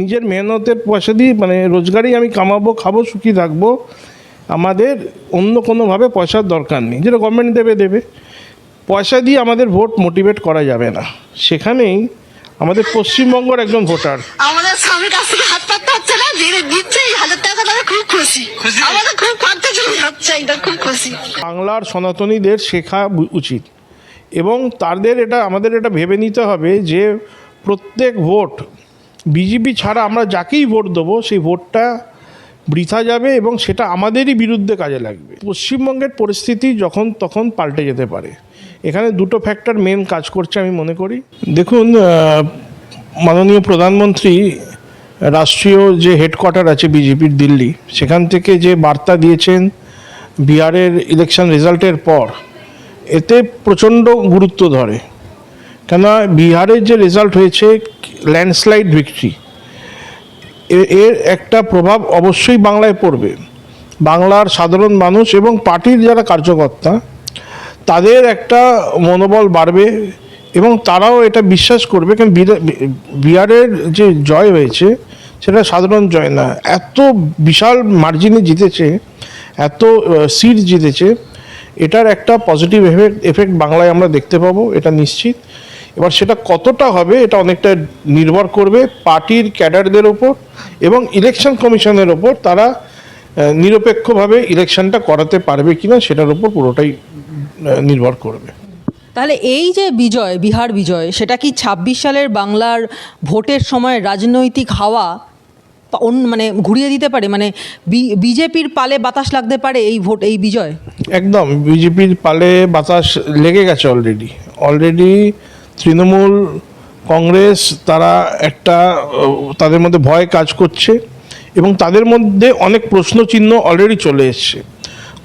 নিজের মেহনতের পয়সা দিয়ে মানে রোজগারই আমি কামাবো খাব সুখী থাকব আমাদের অন্য কোনোভাবে পয়সার দরকার নেই। যেটা গভর্নমেন্ট দেবে দেবে। পয়সা দিয়ে আমাদের ভোট মোটিভেট করা যাবে না। সেখানেই আমাদের পশ্চিমবঙ্গের একজন ভোটার আমাদের স্বামীর কাছ থেকে হাত পাততে হচ্ছে না যে দিচ্ছে এই হাজার টাকা তারা খুব খুশি। আমাদের খুব পাততে চলে যাচ্ছে এটা খুব খুশি। বাংলার সনাতনীদের শেখা উচিত। এবং তাদের এটা আমাদের এটা ভেবে নিতে হবে যে প্রত্যেক ভোট বিজেপি ছাড়া আমরা যাকেই ভোট দেবো, সেই ভোটটা বৃথা যাবে এবং সেটা আমাদেরই বিরুদ্ধে কাজে লাগবে। পশ্চিমবঙ্গের পরিস্থিতি যখন তখন পাল্টে যেতে পারে। এখানে দুটো ফ্যাক্টর মেন কাজ করছে আমি মনে করি। দেখুন মাননীয় প্রধানমন্ত্রী, রাষ্ট্রীয় যে হেডকোয়ার্টার আছে বিজেপির দিল্লি, সেখান থেকে যে বার্তা দিয়েছেন বিহারের ইলেকশন রেজাল্টের পর, এতে প্রচণ্ড গুরুত্ব ধরে। কেন বিহারের যে রেজাল্ট হয়েছে ল্যান্ডস্লাইড ভিক্টরি এর একটা প্রভাব অবশ্যই বাংলায় পড়বে। বাংলার সাধারণ মানুষ এবং পার্টির যারা কার্যকর্তা, তাদের একটা মনোবল বাড়বে এবং তারাও এটা বিশ্বাস করবে। কারণ বিহারের যে জয় হয়েছে, সেটা সাধারণ জয় না। এত বিশাল মার্জিনে জিতেছে, এত সিট জিতেছে, এটার একটা পজিটিভ এফেক্ট এফেক্ট বাংলায় আমরা দেখতে পাবো, এটা নিশ্চিত। এবার সেটা কতটা হবে এটা অনেকটা নির্ভর করবে পার্টির ক্যাডারদের ওপর এবং ইলেকশন কমিশনের ওপর তারা নিরপেক্ষভাবে ইলেকশনটা করাতে পারবে কিনা সেটার উপর পুরোটাই নির্ভর করবে। তাহলে এই যে বিজয় বিহার বিজয় সেটা কি ছাব্বিশ সালের বাংলার ভোটের সময় রাজনৈতিক হাওয়া মানে ঘুরিয়ে দিতে পারে? মানে বিজেপির পালে বাতাস লাগতে পারে এই ভোট এই বিজয়? একদম বিজেপির পালে বাতাস লেগে গেছে অলরেডি অলরেডি তৃণমূল কংগ্রেস তারা একটা তাদের মধ্যে ভয় কাজ করছে এবং তাদের মধ্যে অনেক প্রশ্নচিহ্ন অলরেডি চলে এসছে।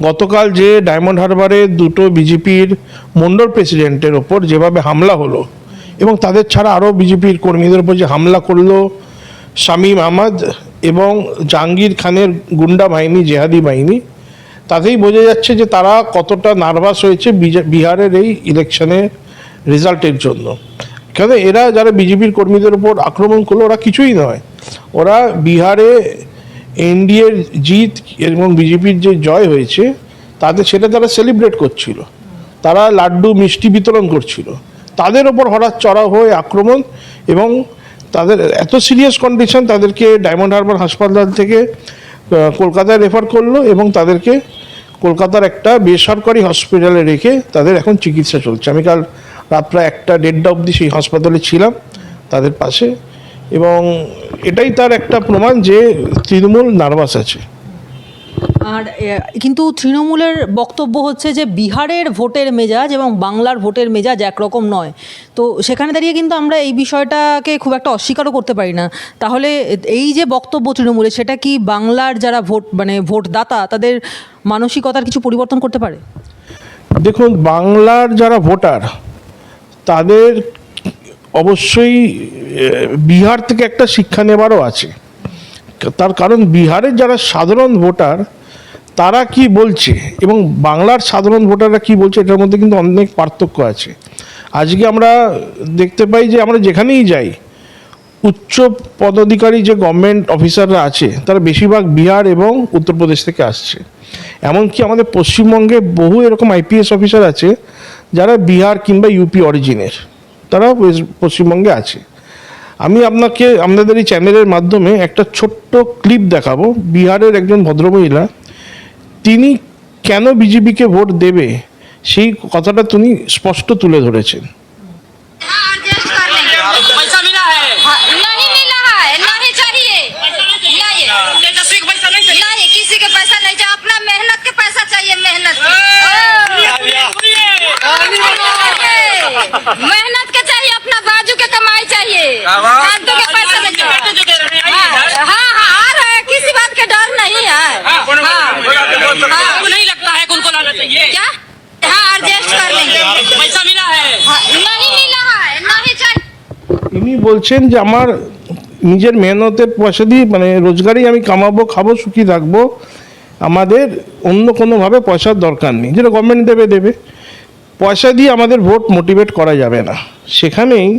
গতকাল যে ডায়মন্ড হারবারে দুটো বিজেপির মন্ডল প্রেসিডেন্টের ওপর যেভাবে হামলা হলো এবং তাদের ছাড়া আরও বিজেপির কর্মীদের ওপর যে হামলা করল, শামীম আহমদ এবং জাহাঙ্গীর খানের গুন্ডা বাহিনী, জেহাদি বাহিনী, তাতেই বোঝা যাচ্ছে যে তারা কতটা নার্ভাস হয়েছে বিহারের এই ইলেকশনের রেজাল্টের জন্য। কেন এরা যারা বিজেপির কর্মীদের উপর আক্রমণ করল, ওরা কিছুই নয়। ওরা বিহারে এনডিএর জিত এবং বিজেপির যে জয় হয়েছে তাদের সেটা তারা সেলিব্রেট করছিল। তারা লাড্ডু, মিষ্টি বিতরণ করছিল। তাদের ওপর হঠাৎ চড়া হয়ে আক্রমণ এবং তাদের এত সিরিয়াস কন্ডিশন তাদেরকে ডায়মন্ড হারবার হাসপাতাল থেকে কলকাতায় রেফার করল এবং তাদেরকে কলকাতার একটা বেসরকারি হসপিটালে রেখে তাদের এখন চিকিৎসা চলছে। আমি কাল প্রায় একটা দেড়টা অবধি সেই হাসপাতালে ছিলাম তাদের পাশে এবং এটাই তার একটা প্রমাণ যে তৃণমূল নার্ভাস আছে। আর কিন্তু তৃণমূলের বক্তব্য হচ্ছে যে বিহারের ভোটের মেজাজ এবং বাংলার ভোটের মেজাজ একরকম নয়। তো সেখানে দাঁড়িয়ে কিন্তু আমরা এই বিষয়টাকে খুব একটা অস্বীকারও করতে পারি না। তাহলে এই যে বক্তব্য তৃণমূলের সেটা কি বাংলার যারা ভোট মানে ভোটদাতা তাদের মানসিকতার কিছু পরিবর্তন করতে পারে? দেখুন বাংলার যারা ভোটার তাদের অবশ্যই বিহার থেকে একটা শিক্ষা নেবারও আছে। তার কারণ বিহারের যারা সাধারণ ভোটার, তারা কি বলছে? এবং বাংলার সাধারণ ভোটাররা কি বলছে? এটার মধ্যে কিন্তু অনেক পার্থক্য আছে। আজকে আমরা দেখতে পাই যে আমরা যেখানেই যাই উচ্চ পদাধিকারী যে গভর্নমেন্ট অফিসাররা আছে, তারা বেশিরভাগ বিহার এবং উত্তরপ্রদেশ থেকে আসছে। এমনকি আমাদের পশ্চিমবঙ্গে বহু এরকম আইপিএস অফিসার আছে, যারা বিহার কিংবা ইউপি অরিজিনের তারা পশ্চিমবঙ্গে আছে। আমি আপনাকে, আপনাদের এই চ্যানেলের মাধ্যমে একটা ছোট্ট ক্লিপ দেখাবো। বিহারের একজন ভদ্রমহিলা, তিনি কেন বিজেপিকে ভোট দেবে, সেই কথাটা তিনি স্পষ্ট তুলে ধরেছেন। मेहनत के चाहिए अपना बाजू के कमाई चाहिए फालतू के पैसा नहीं चाहिए हाँ हाँ हाँ, आ रहा है किसी बात के डर नहीं है हाँ आपको नहीं लगता है कि उनको लाना चाहिए क्या हाँ एडजस्ट कर लेंगे पैसा मिला है हाँ, नहीं मिला है नहीं चाहिए তিনি বলছেন যে আমার নিজের মেহনতের পয়সা দিয়ে মানে রোজগারেই আমি কামাবো খাবো সুখী থাকবো আমাদের অন্য কোনোভাবে পয়সার দরকার নেই যেটা গভর্নমেন্ট দেবে দেবে পয়সা দিয়ে আমাদের ভোট মোটিভেট করা যাবে না। সেখানেই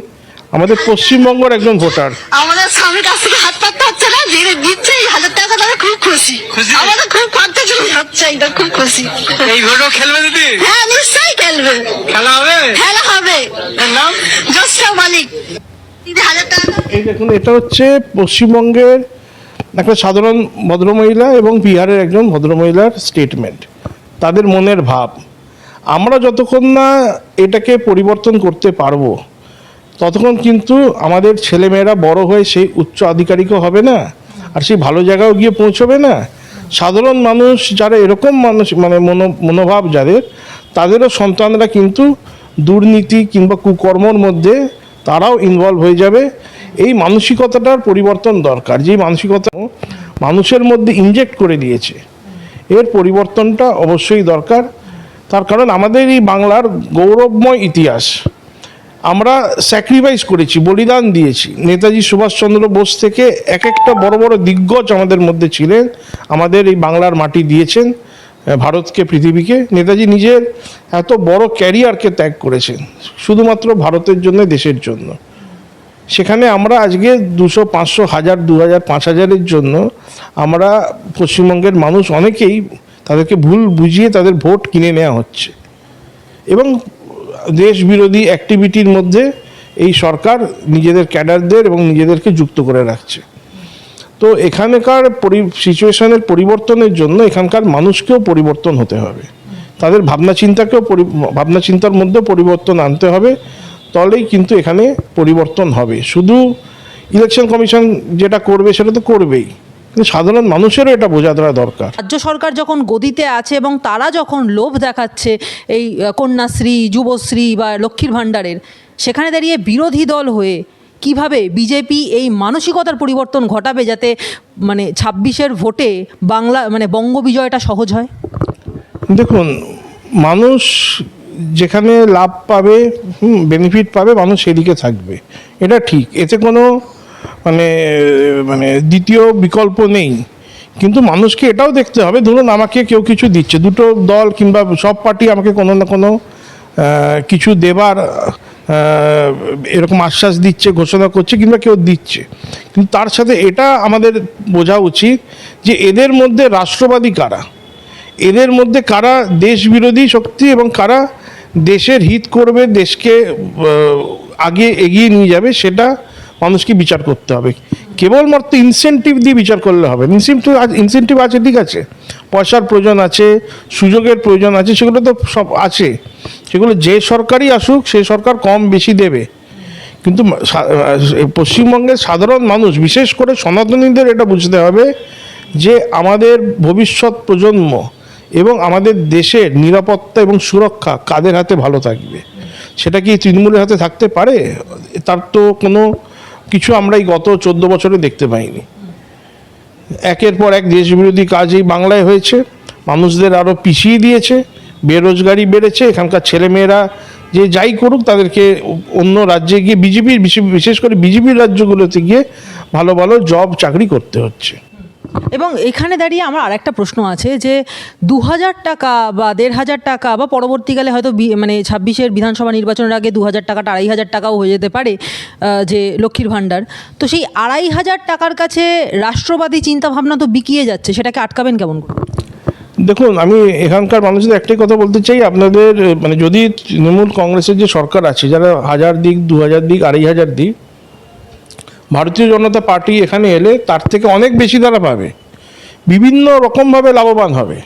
আমাদের পশ্চিমবঙ্গের একজন ভোটার আমাদের স্বামীর কাছ থেকে হাত পাততে হচ্ছে না যে দিচ্ছে এই হাজার টাকা তাহলে খুব খুশি? আমাদের খুব পাততে চলে যাচ্ছে এটা খুব খুশি। এই ভোটও খেলবে দিদি? হ্যাঁ নিশ্চয়ই খেলবে। খেলা হবে? খেলা হবে। নাম? জোসা মালিক। দিদি হাজার টাকা এই দেখুন এটা হচ্ছে পশ্চিমবঙ্গের একটা সাধারণ ভদ্রমহিলা এবং বিহারের একজন ভদ্রমহিলার স্টেটমেন্ট তাদের মনের ভাব। আমরা যতক্ষণ না এটাকে পরিবর্তন করতে পারব, ততক্ষণ কিন্তু আমাদের ছেলেমেয়েরা বড় হয়ে সেই উচ্চ আধিকারিকও হবে না, আর সেই ভালো জায়গাও গিয়ে পৌঁছবে না। সাধারণ মানুষ যারা এরকম মানুষ মানে মনো, মনোভাব যাদের, তাদেরও সন্তানরা কিন্তু দুর্নীতি কিংবা কুকর্মর মধ্যে তারাও ইনভলভ হয়ে যাবে। এই মানসিকতাটার পরিবর্তন দরকার যে মানসিকতা মানুষের মধ্যে ইনজেক্ট করে দিয়েছে। এর পরিবর্তনটা অবশ্যই দরকার। তার কারণ আমাদের এই বাংলার গৌরবময় ইতিহাস। আমরা স্যাক্রিফাইস করেছি, বলিদান দিয়েছি। নেতাজি সুভাষচন্দ্র বোস থেকে এক একটা বড় বড় দিগ্গজ আমাদের মধ্যে ছিলেন, আমাদের এই বাংলার মাটি দিয়েছেন ভারতকে, পৃথিবীকে। নেতাজি নিজের এত বড় ক্যারিয়ারকে ত্যাগ করেছেন, শুধুমাত্র ভারতের জন্য, দেশের জন্য। সেখানে আমরা আজকে দুশো, পাঁচশো, হাজার, দু হাজার, পাঁচ হাজারের জন্য আমরা পশ্চিমবঙ্গের মানুষ অনেকেই তাদেরকে ভুল বুঝিয়ে তাদের ভোট কিনে নেওয়া হচ্ছে। এবং দেশ বিরোধী অ্যাক্টিভিটির মধ্যে এই সরকার নিজেদের ক্যাডারদের এবং নিজেদেরকে যুক্ত করে রাখছে। তো এখানকার সিচুয়েশনের পরিবর্তনের জন্য এখানকার মানুষকেও পরিবর্তন হতে হবে। তাদের ভাবনা চিন্তাকেও ভাবনা চিন্তার মধ্যে পরিবর্তন আনতে হবে। তাহলেই কিন্তু এখানে পরিবর্তন হবে। শুধু ইলেকশন কমিশন যেটা করবে সেটা তো করবেই। কিন্তু সাধারণ মানুষেরও এটা বোঝা দেওয়া দরকার। রাজ্য সরকার যখন গদিতে আছে এবং তারা যখন লোভ দেখাচ্ছে এই কন্যাশ্রী যুবশ্রী বা লক্ষ্মীর ভাণ্ডারের সেখানে দাঁড়িয়ে বিরোধী দল হয়ে কীভাবে বিজেপি এই মানসিকতার পরিবর্তন ঘটাবে যাতে মানে ছাব্বিশের ভোটে বাংলা মানে বঙ্গ বিজয়টা সহজ হয়? দেখুন মানুষ যেখানে লাভ পাবে বেনিফিট পাবে মানুষ সেদিকে থাকবে। এটা ঠিক। এতে কোনো মানে মানে দ্বিতীয় বিকল্প নেই। কিন্তু মানুষকে এটাও দেখতে হবে, ধরুন আমাকে কেউ কিছু দিচ্ছে, দুটো দল কিংবা সব পার্টি আমাকে কোনো না কোনো কিছু দেবার এরকম আশ্বাস দিচ্ছে, ঘোষণা করছে কিংবা কেউ দিচ্ছে। কিন্তু তার সাথে এটা আমাদের বোঝা উচিত যে এদের মধ্যে রাষ্ট্রবাদী কারা? এদের মধ্যে কারা দেশ বিরোধী শক্তি এবং কারা দেশের হিত করবে, দেশকে আগে এগিয়ে নিয়ে যাবে, সেটা মানুষকে বিচার করতে হবে। কেবলমাত্র ইনসেন্টিভ দিয়ে বিচার করলে হবে। ইনসেন্টিভ ইনসেন্টিভ আছে, ঠিক আছে। পয়সার প্রয়োজন আছে, সুযোগের প্রয়োজন আছে, সেগুলো তো সব আছে। সেগুলো যে সরকারই আসুক, সে সরকার কম বেশি দেবে। কিন্তু পশ্চিমবঙ্গের সাধারণ মানুষ, বিশেষ করে সনাতনীদের এটা বুঝতে হবে যে আমাদের ভবিষ্যৎ প্রজন্ম এবং আমাদের দেশের নিরাপত্তা এবং সুরক্ষা কাদের হাতে ভালো থাকবে? সেটা কি তৃণমূলের হাতে থাকতে পারে? তার তো কোনো কিছু আমরা এই গত চোদ্দ বছরে দেখতে পাইনি। একের পর এক দেশবিরোধী কাজ এই বাংলায় হয়েছে। মানুষদের আরও পিছিয়ে দিয়েছে। বেরোজগারি বেড়েছে। এখানকার ছেলেমেয়েরা যে যাই করুক তাদেরকে অন্য রাজ্যে গিয়ে বিজেপির, বিশেষ করে বিজেপির রাজ্যগুলোতে গিয়ে ভালো ভালো জব চাকরি করতে হচ্ছে। এবং এখানে দাঁড়িয়ে আমার আরেকটা প্রশ্ন আছে যে দু হাজার টাকা বা দেড় হাজার টাকা বা পরবর্তীকালে হয়তো মানে ছাব্বিশের বিধানসভা নির্বাচনের আগে দু হাজার টাকাটা আড়াই হাজার টাকাও হয়ে যেতে পারে যে লক্ষ্মীর ভাণ্ডার। তো সেই আড়াই হাজার টাকার কাছে রাষ্ট্রবাদী চিন্তাভাবনা তো বিকিয়ে যাচ্ছে, সেটাকে আটকাবেন কেমন করে? দেখুন, আমি এখানকার মানুষদের একটাই কথা বলতে চাই, আপনাদের মানে যদি তৃণমূল কংগ্রেসের যে সরকার আছে, যারা হাজার দিক দু হাজার দিক আড়াই হাজার দিক ভারতীয় জনতা পার্টি এখানে এলে তার থেকে অনেক বেশি তারা পাবে। বিভিন্ন রকমভাবে লাভবান হবে।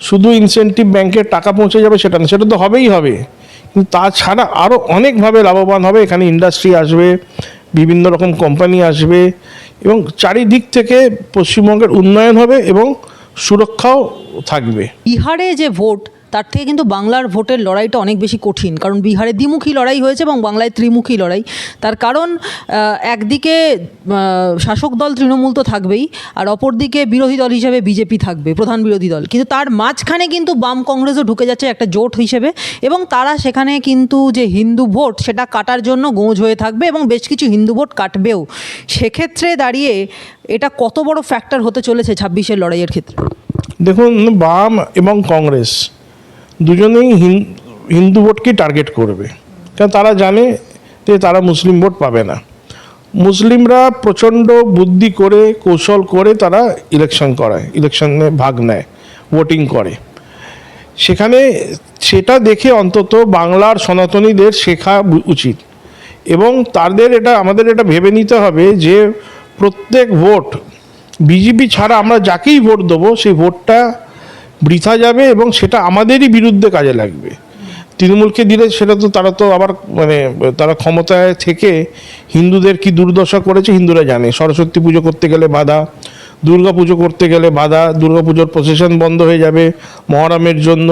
শুধু ইনসেন্টিভ ব্যাংকের টাকা পৌঁছে যাবে সেটা না, সেটা তো হবেই হবে। কিন্তু তাছাড়া আরও অনেকভাবে লাভবান হবে। এখানে ইন্ডাস্ট্রি আসবে, বিভিন্ন রকম কোম্পানি আসবে এবং চারিদিক থেকে পশ্চিমবঙ্গের উন্নয়ন হবে এবং সুরক্ষাও থাকবে। বিহারে যে ভোট তার থেকে কিন্তু বাংলার ভোটের লড়াইটা অনেক বেশি কঠিন। কারণ বিহারে দ্বিমুখী লড়াই হয়েছে এবং বাংলায় ত্রিমুখী লড়াই। তার কারণ একদিকে শাসক দল তৃণমূল তো থাকবেই, আর অপরদিকে বিরোধী দল হিসেবে বিজেপি থাকবে, প্রধান বিরোধী দল। কিন্তু তার মাঝখানে কিন্তু বাম কংগ্রেসও ঢুকে যাচ্ছে একটা জোট হিসেবে এবং তারা সেখানে কিন্তু যে হিন্দু ভোট, সেটা কাটার জন্য গোঁজ হয়ে থাকবে এবং বেশ কিছু হিন্দু ভোট কাটবেও। সেক্ষেত্রে দাঁড়িয়ে এটা কত বড় ফ্যাক্টর হতে চলেছে ছাব্বিশের লড়াইয়ের ক্ষেত্রে? দেখুন, বাম এবং কংগ্রেস দুজনেই হিন- হিন্দু ভোটকে টার্গেট করবে। কারণ তারা জানে যে তারা মুসলিম ভোট পাবে না। মুসলিমরা প্রচণ্ড বুদ্ধি করে, কৌশল করে তারা ইলেকশন করায় ইলেকশনে ভাগ নেয় ভোটিং করে। সেখানে সেটা দেখে অন্তত বাংলার সনাতনীদের শেখা উচিত। এবং তাদের এটা, আমাদের এটা ভেবে নিতে হবে যে প্রত্যেক ভোট, বিজেপি ছাড়া আমরা যাকেই ভোট দেবো, সেই ভোটটা বৃথা যাবে এবং সেটা আমাদেরই বিরুদ্ধে কাজে লাগবে। তৃণমূলকে দিলে সেটা তো তারা তো আবার মানে তারা ক্ষমতায় থেকে হিন্দুদের কি দুর্দশা করেছে হিন্দুরা জানে। সরস্বতী পুজো করতে গেলে বাধা, দুর্গা পুজো করতে গেলে বাধা, দুর্গা পুজোর প্রসেশন বন্ধ হয়ে যাবে মহরমের জন্য।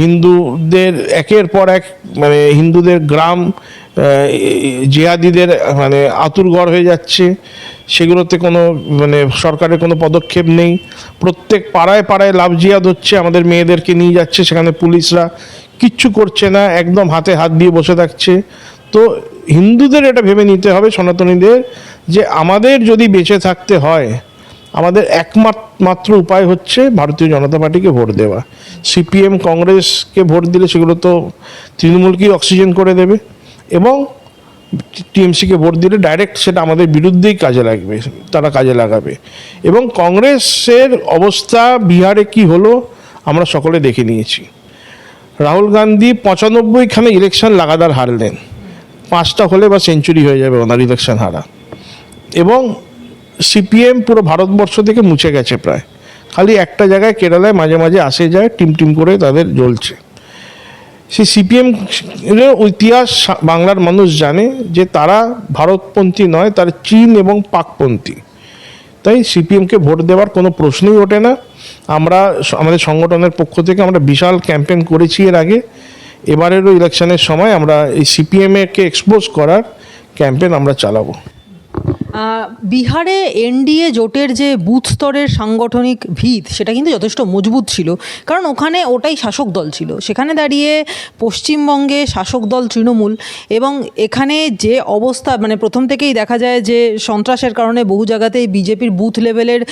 হিন্দুদের একের পর এক মানে হিন্দুদের গ্রাম জিহাদিদের মানে আতুরঘর হয়ে যাচ্ছে। সেগুলোতে কোনো মানে সরকারের কোনো পদক্ষেপ নেই। প্রত্যেক পাড়ায় পাড়ায় লাভ জিহাদ হচ্ছে, আমাদের মেয়েদেরকে নিয়ে যাচ্ছে, সেখানে পুলিশরা কিচ্ছু করছে না, একদম হাতে হাত দিয়ে বসে থাকছে। তো হিন্দুদের এটা ভেবে নিতে হবে সনাতনীদের, যে আমাদের যদি বেঁচে থাকতে হয়, আমাদের একমাত্র উপায় হচ্ছে ভারতীয় জনতা পার্টিকে ভোট দেওয়া। সিপিএম, কংগ্রেসকে ভোট দিলে সেগুলো তো তৃণমূলকেই অক্সিজেন করে দেবে। এবং টিএমসিকে ভোট দিলে ডাইরেক্ট সেটা আমাদের বিরুদ্ধেই কাজে লাগবে, তারা কাজে লাগাবে। এবং কংগ্রেসের অবস্থা বিহারে কি হলো, আমরা সকলে দেখে নিয়েছি। রাহুল গান্ধী পঁচানব্বইখানে ইলেকশন লাগাতার হারলেন পাঁচটা হলে বা সেঞ্চুরি হয়ে যাবে ওনার ইলেকশন হারা। এবং সিপিএম পুরো ভারতবর্ষ থেকে মুছে গেছে প্রায়। খালি একটা জায়গায় কেরালায় মাঝে মাঝে আসে যায়, টিম টিম করে তাদের জ্বলছে। সেই সিপিএম ইতিহাস বাংলার মানুষ জানে যে তারা ভারতপন্থী নয়, তারা চীন এবং পাকপন্থী। তাই সিপিএমকে ভোট দেওয়ার কোনো প্রশ্নই ওঠে না। আমরা আমাদের সংগঠনের পক্ষ থেকে আমরা বিশাল ক্যাম্পেন করেছি এর আগে। এবারেরও ইলেকশনের সময় আমরা এই সিপিএমকে এক্সপোজ করার ক্যাম্পেন আমরা চালাবো। বিহারে এনডিএ জোটের যে বুথ স্তরের সাংগঠনিক ভিত, সেটা কিন্তু যথেষ্ট মজবুত ছিল। কারণ ওখানে ওটাই শাসক দল ছিল। সেখানে দাঁড়িয়ে পশ্চিমবঙ্গে শাসক দল তৃণমূল এবং এখানে যে অবস্থা মানে প্রথম থেকেই দেখা যায় যে সন্ত্রাসের কারণে বহু জায়গাতেই বিজেপির বুথ লেভেলের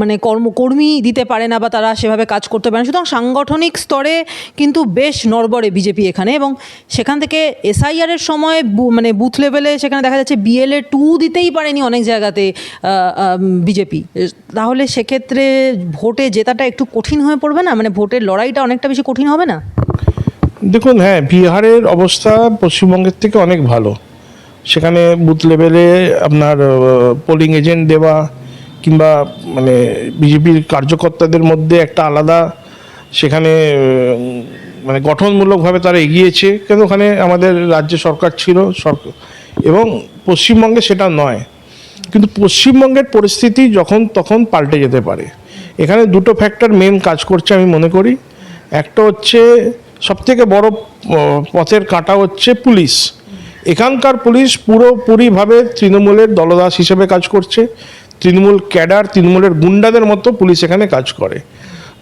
মানে কর্মকর্মী দিতে পারে না বা তারা সেভাবে কাজ করতে পারে না। সুতরাং সাংগঠনিক স্তরে কিন্তু বেশ নড়বড়ে বিজেপি এখানে এবং সেখান থেকে এসআইআরের সময় মানে বুথ লেভেলে সেখানে দেখা যাচ্ছে বিএলএ টু দিতেই পারেনি অনেক জায়গাতে বিজেপি। তাহলে সেক্ষেত্রে ভোটে জেতাটা একটু কঠিন হয়ে পড়বে না? মানে ভোটের লড়াইটা অনেকটা বেশি কঠিন হবে না? দেখুন হ্যাঁ বিহারের অবস্থা পশ্চিমবঙ্গের থেকে অনেক ভালো। সেখানে বুথ লেভেলে আপনার পোলিং এজেন্ট দেওয়া কিংবা মানে বিজেপির কার্যকর্তাদের মধ্যে একটা আলাদা সেখানে মানে গঠনমূলকভাবে তারা এগিয়েছে, কেন ওখানে আমাদের রাজ্য সরকার ছিল সরকার এবং পশ্চিমবঙ্গে সেটা নয়। কিন্তু পশ্চিমবঙ্গের পরিস্থিতি যখন তখন পাল্টে যেতে পারে। এখানে দুটো ফ্যাক্টর মেন কাজ করছে আমি মনে করি। একটা হচ্ছে সবথেকে বড় পথের কাঁটা হচ্ছে পুলিশ। এখানকার পুলিশ পুরোপুরিভাবে তৃণমূলের দলদাস হিসেবে কাজ করছে। তৃণমূল ক্যাডার, তৃণমূলের গুন্ডাদের মতো পুলিশ এখানে কাজ করে।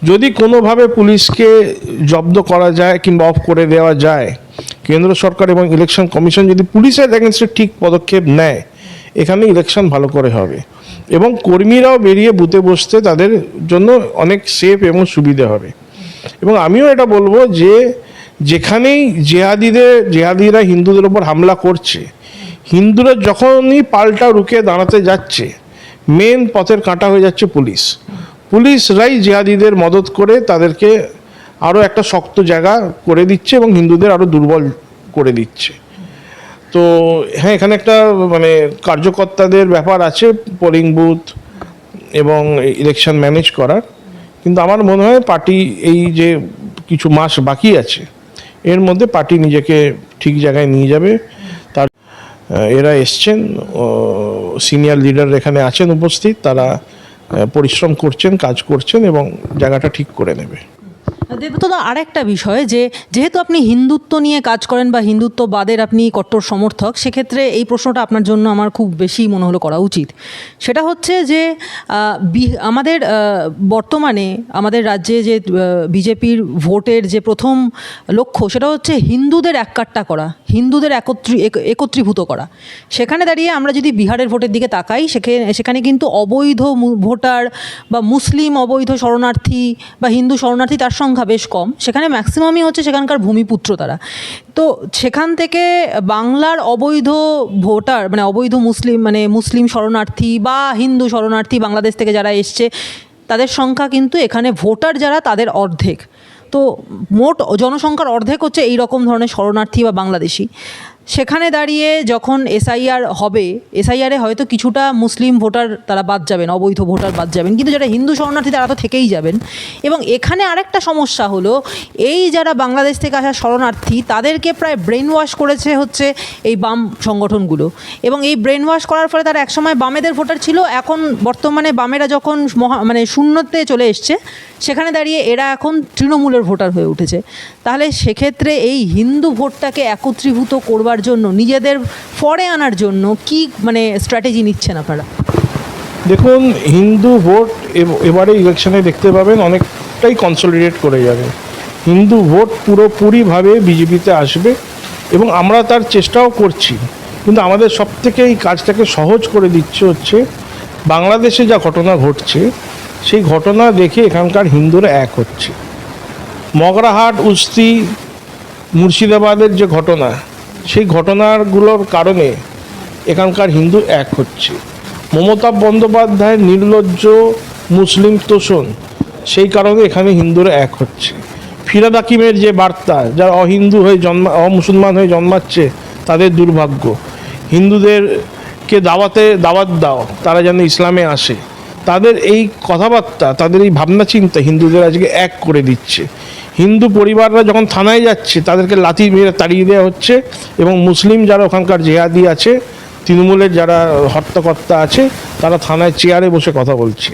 যদি কোনোভাবে পুলিশকে জব্দ করা যায় কিংবা অফ করে দেওয়া যায়, কেন্দ্র সরকার এবং ইলেকশন কমিশন যদি পুলিশের এগেনস্টে ঠিক পদক্ষেপ নেয় এখানে ইলেকশন ভালো করে হবে। এবং কর্মীরাও বেরিয়ে বুথে বসতে তাদের জন্য অনেক সেফ এবং সুবিধে হবে। এবং আমিও এটা বলব যে, যেখানেই জেহাদিদের, জেহাদিরা হিন্দুদের ওপর হামলা করছে, হিন্দুরা যখনই পাল্টা রুখে দাঁড়াতে যাচ্ছে মেন পথের কাঁটা হয়ে যাচ্ছে পুলিশ। পুলিশরাই জেহাদিদের মদত করে তাদেরকে আরও একটা শক্ত জায়গা করে দিচ্ছে এবং হিন্দুদের আরও দুর্বল করে দিচ্ছে। তো হ্যাঁ এখানে একটা মানে কার্যকর্তাদের ব্যাপার আছে, পোলিং বুথ এবং ইলেকশন ম্যানেজ করার। কিন্তু আমার মনে হয় পার্টি এই যে কিছু মাস বাকি আছে, এর মধ্যে পার্টি নিজেকে ঠিক জায়গায় নিয়ে যাবে। এরা এসছেন সিনিয়র লিডার এখানে আছেন, উপস্থিত, তারা পরিশ্রম করছেন, কাজ করছেন এবং জায়গাটা ঠিক করে নেবে। দেবতদা, আরেকটা বিষয় যে, যেহেতু আপনি হিন্দুত্ব নিয়ে কাজ করেন বা হিন্দুত্ববাদের আপনি কট্টর সমর্থক, সেক্ষেত্রে এই প্রশ্নটা আপনার জন্য আমার খুব বেশি মনে হলো করা উচিত। সেটা হচ্ছে যে আমাদের বর্তমানে আমাদের রাজ্যে যে বিজেপির ভোটের যে প্রথম লক্ষ্য, সেটা হচ্ছে হিন্দুদের এককাট্টা করা, হিন্দুদের একত্রী একত্রীভূত করা। সেখানে দাঁড়িয়ে আমরা যদি বিহারের ভোটের দিকে তাকাই সেখানে সেখানে কিন্তু অবৈধ ভোটার বা মুসলিম অবৈধ শরণার্থী বা হিন্দু শরণার্থী তার সঙ্গে সংখ্যা বেশ কম। সেখানে ম্যাক্সিমামই হচ্ছে সেখানকার ভূমিপুত্র তারা। তো সেখান থেকে বাংলার অবৈধ ভোটার মানে অবৈধ মুসলিম মানে মুসলিম শরণার্থী বা হিন্দু শরণার্থী বাংলাদেশ থেকে যারা এসছে, তাদের সংখ্যা কিন্তু এখানে ভোটার যারা, তাদের অর্ধেক। তো মোট জনসংখ্যার অর্ধেক হচ্ছে এই রকম ধরনের শরণার্থী বা বাংলাদেশি। সেখানে দাঁড়িয়ে যখন এসআইআর হবে এসআইআরে হয়তো কিছুটা মুসলিম ভোটার তারা বাদ যাবেন, অবৈধ ভোটার বাদ যাবেন। কিন্তু যারা হিন্দু শরণার্থী তারা তো থেকেই যাবেন। এবং এখানে আরেকটা সমস্যা হলো, এই যারা বাংলাদেশ থেকে আসা শরণার্থী, তাদেরকে প্রায় ব্রেন ওয়াশ করেছে হচ্ছে এই বাম সংগঠনগুলো। এবং এই ব্রেন ওয়াশ করার ফলে তারা একসময় বামেদের ভোটার ছিল, এখন বর্তমানে বামেরা যখন মহা মানে শূন্যতে চলে এসছে, সেখানে দাঁড়িয়ে এরা এখন তৃণমূলের ভোটার হয়ে উঠেছে। তাহলে সেক্ষেত্রে এই হিন্দু ভোটটাকে একত্রীভূত করবার জন্য, নিজেদের ফরে আনার জন্য কি মানে স্ট্র্যাটেজি নিচ্ছেন আপনারা? দেখুন, হিন্দু ভোট এব- এবারে ইলেকশনে দেখতে পাবেন অনেকটাই কনসলিডেট করে যাবে। হিন্দু ভোট পুরোপুরিভাবে বিজেপিতে আসবে এবং আমরা তার চেষ্টাও করছি। কিন্তু আমাদের সব থেকে এই কাজটাকে সহজ করে দিচ্ছে হচ্ছে, বাংলাদেশে যা ঘটনা ঘটছে, সেই ঘটনা দেখে এখানকার হিন্দুরা এক হচ্ছে। মগরাহাট, উস্তি, মুর্শিদাবাদের যে ঘটনা, সেই ঘটনাগুলোর কারণে এখানকার হিন্দু এক হচ্ছে। মমতা বন্দ্যোপাধ্যায়ের নির্লজ্জ মুসলিম তোষণ, সেই কারণে এখানে হিন্দুরা এক হচ্ছে। ফিরাদ হাকিমের যে বার্তা, যারা অহিন্দু হয়ে জন্মা, অমুসলমান হয়ে জন্মাচ্ছে, তাদের দুর্ভাগ্য। হিন্দুদেরকে দাওয়াতে, দাওয়াত দাও, তারা যেন ইসলামে আসে। তাদের এই কথাবার্তা, তাদের এই ভাবনা চিন্তা হিন্দুদের আজকে এক করে দিচ্ছে। হিন্দু পরিবাররা যখন থানায় যাচ্ছে, তাদেরকে লাথি মেরে তাড়িয়ে দেওয়া হচ্ছে এবং মুসলিম যারা ওখানকার জেহাদি আছে, তৃণমূলের যারা হত্যাকর্তা আছে, তারা থানায় চেয়ারে বসে কথা বলছে।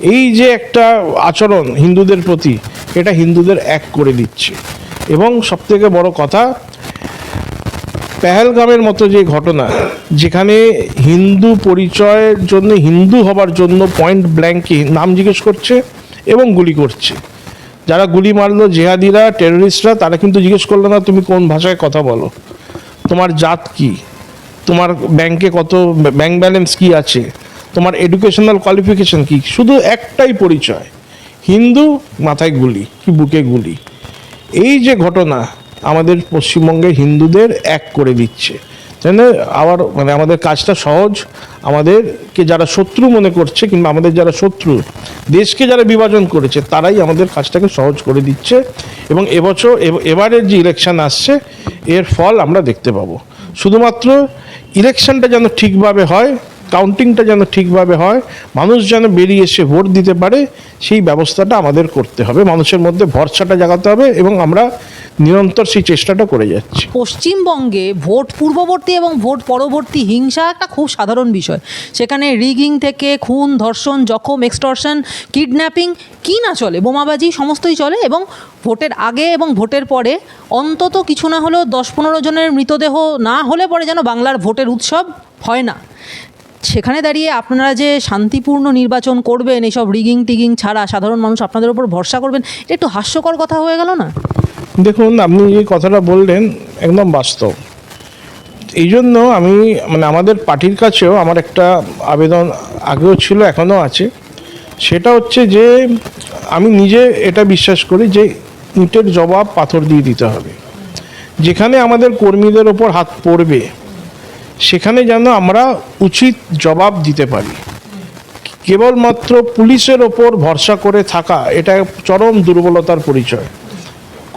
এই যে একটা আচরণ হিন্দুদের প্রতি, এটা হিন্দুদের এক করে দিচ্ছে। এবং সবথেকে বড় কথা, পেহেলগামের মতো যে ঘটনা, যেখানে হিন্দু পরিচয়ের জন্য, হিন্দু হবার জন্য পয়েন্ট ব্ল্যাঙ্কে নাম জিজ্ঞেস করছে এবং গুলি করছে। যারা গুলি মারলো জেহাদিরা টেররিস্টরা তারা কিন্তু জিজ্ঞেস করল, না, তুমি কোন ভাষায় কথা বলো? তোমার জাত কি? তোমার ব্যাংকে কত ব্যাংক ব্যালেন্স কি আছে? তোমার এডুকেশনাল কোয়ালিফিকেশন কি? শুধু একটাই পরিচয়, হিন্দু, মাথায় গুলি, কি বুকে গুলি। এই যে ঘটনা আমাদের পশ্চিমবঙ্গের হিন্দুদের এক করে দিচ্ছে। তাই আবার মানে আমাদের কাজটা সহজ, আমাদেরকে যারা শত্রু মনে করছে কিংবা আমাদের যারা শত্রু, দেশকে যারা বিভাজন করেছে, তারাই আমাদের কাজটাকে সহজ করে দিচ্ছে এবং এবছর এব- এবারের যে ইলেকশন আসছে, এর ফল আমরা দেখতে পাবো। শুধুমাত্র ইলেকশনটা যেন ঠিকভাবে হয় কাউন্টিংটা যেন ঠিকভাবে হয়, মানুষ যেন বেরিয়ে এসে ভোট দিতে পারে, সেই ব্যবস্থাটা আমাদের করতে হবে। মানুষের মধ্যে ভরসাটা জাগাতে হবে এবং আমরা নিরন্তর সেই চেষ্টাটা করে যাচ্ছি। পশ্চিমবঙ্গে ভোট পূর্ববর্তী এবং ভোট পরবর্তী হিংসা একটা খুব সাধারণ বিষয়। সেখানে রিগিং থেকে খুন, ধর্ষণ, জখম এক্সটর্শন কিডন্যাপিং কি না চলে? বোমাবাজি সমস্তই চলে এবং ভোটের আগে এবং ভোটের পরে অন্তত কিছু না হলেও দশ পনেরো জনের মৃতদেহ না হলে পরে যেন বাংলার ভোটের উৎসব হয় না। সেখানে দাঁড়িয়ে আপনারা যে শান্তিপূর্ণ নির্বাচন করবেন এইসব রিগিং টিগিং ছাড়া সাধারণ মানুষ আপনাদের উপর ভরসা করবেন, এটা একটু হাস্যকর কথা হয়ে গেল না? দেখুন, আপনি যে কথাটা বললেন একদম বাস্তব। এই জন্য আমি মানে আমাদের পার্টির কাছেও আমার একটা আবেদন আগেও ছিল, এখনও আছে। সেটা হচ্ছে যে, আমি নিজে এটা বিশ্বাস করি যে, ইটের জবাব পাথর দিয়ে দিতে হবে। যেখানে আমাদের কর্মীদের ওপর হাত পড়বে সেখানে যেন আমরা উচিত জবাব দিতে পারি। কেবলমাত্র পুলিশের ওপর ভরসা করে থাকা, এটা চরম দুর্বলতার পরিচয়।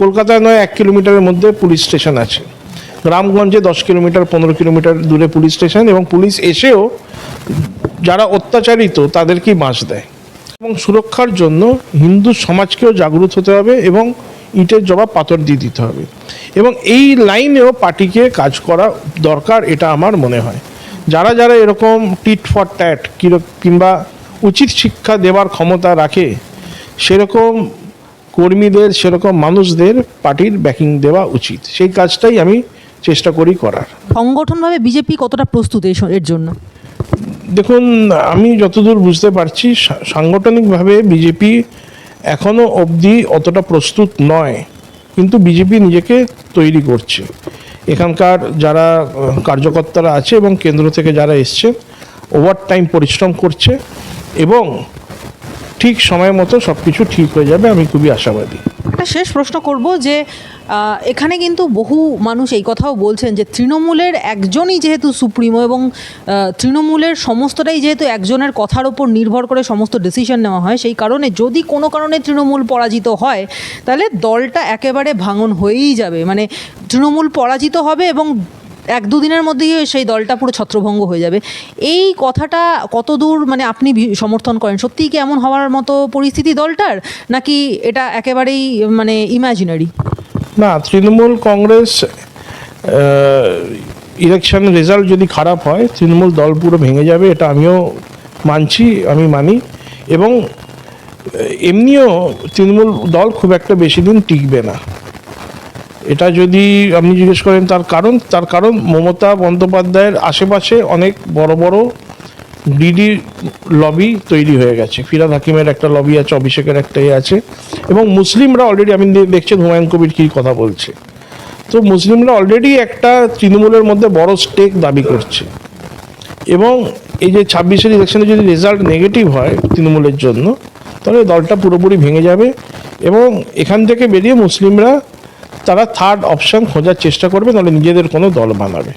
কলকাতায় নয়, এক কিলোমিটারের মধ্যে পুলিশ স্টেশন আছে। গ্রামগঞ্জে দশ কিলোমিটার, পনেরো কিলোমিটার দূরে পুলিশ স্টেশন এবং পুলিশ এসেও যারা অত্যাচারিত তাদেরকেই বাঁশ দেয়। এবং সুরক্ষার জন্য হিন্দু সমাজকেও জাগ্রত হতে হবে এবং ইটের জবাব পাথর দিয়ে দিতে হবে। এবং এই লাইনেও পার্টিকে কাজ করা দরকার এটা আমার মনে হয়। যারা যারা এরকম টিট ফর ট্যাট কিংবা উচিত শিক্ষা দেওয়ার ক্ষমতা রাখে সেরকম কর্মীদের সেরকম মানুষদের পার্টির ব্যাকিং দেওয়া উচিত। সেই কাজটাই আমি চেষ্টা করি করার। সংগঠনভাবে বিজেপি কতটা প্রস্তুত এর জন্য? দেখুন আমি যতদূর বুঝতে পারছি সাংগঠনিকভাবে বিজেপি এখনও অবধি অতটা প্রস্তুত নয়, কিন্তু বিজেপি নিজেকে তৈরি করছে। এখানকার যারা কার্যকর্তারা আছে এবং কেন্দ্র থেকে যারা এসছে ওভার টাইম পরিশ্রম করছে এবং ঠিক সময় মতো সব কিছু ঠিক হয়ে যাবে, আমি খুবই আশাবাদী। একটা শেষ প্রশ্ন করব যে এখানে কিন্তু বহু মানুষ এই কথাও বলছেন যে, তৃণমূলের একজনই যেহেতু সুপ্রিমো এবং তৃণমূলের সমস্তটাই যেহেতু একজনের কথার ওপর নির্ভর করে সমস্ত ডিসিশন নেওয়া হয়, সেই কারণে যদি কোনো কারণে তৃণমূল পরাজিত হয়, তাহলে দলটা একেবারে ভাঙন হয়েই যাবে। মানে তৃণমূল পরাজিত হবে এবং এক দুদিনের মধ্যেই সেই দলটা পুরো ছত্রভঙ্গ হয়ে যাবে। এই কথাটা কতদূর মানে আপনি সমর্থন করেন? সত্যিই কি এমন হওয়ার মতো পরিস্থিতি দলটার? নাকি এটা একেবারেই মানে ইমাজিনারি না, তৃণমূল কংগ্রেস ইলেকশন রেজাল্ট যদি খারাপ হয়, তৃণমূল দল পুরো ভেঙে যাবে, এটা আমিও মানছি, আমি মানি। এবং এমনিও তৃণমূল দল খুব একটা বেশি দিন টিকবে না। এটা যদি আপনি জিজ্ঞেস করেন, তার কারণ তার কারণ মমতা বন্দ্যোপাধ্যায়ের আশেপাশে অনেক বড় বড় ডিডি লবি তৈরি হয়ে গেছে। ফিরাদ হাকিমের একটা লবি আছে, অভিষেকের একটা ইয়ে আছে, এবং মুসলিমরা অলরেডি আমি দেখছেন হুমায়ুন কবির কী কথা বলছে। তো মুসলিমরা অলরেডি একটা তৃণমূলের মধ্যে বড় স্টেক দাবি করছে। এবং এই যে ছাব্বিশের ইলেকশনে যদি রেজাল্ট নেগেটিভ হয় তৃণমূলের জন্য, তাহলে দলটা পুরোপুরি ভেঙে যাবে, এবং এখান থেকে বেরিয়ে মুসলিমরা তারা থার্ড অপশন খোঁজার চেষ্টা করবে নাহলে নিজেদের কোনো দল বানাবে।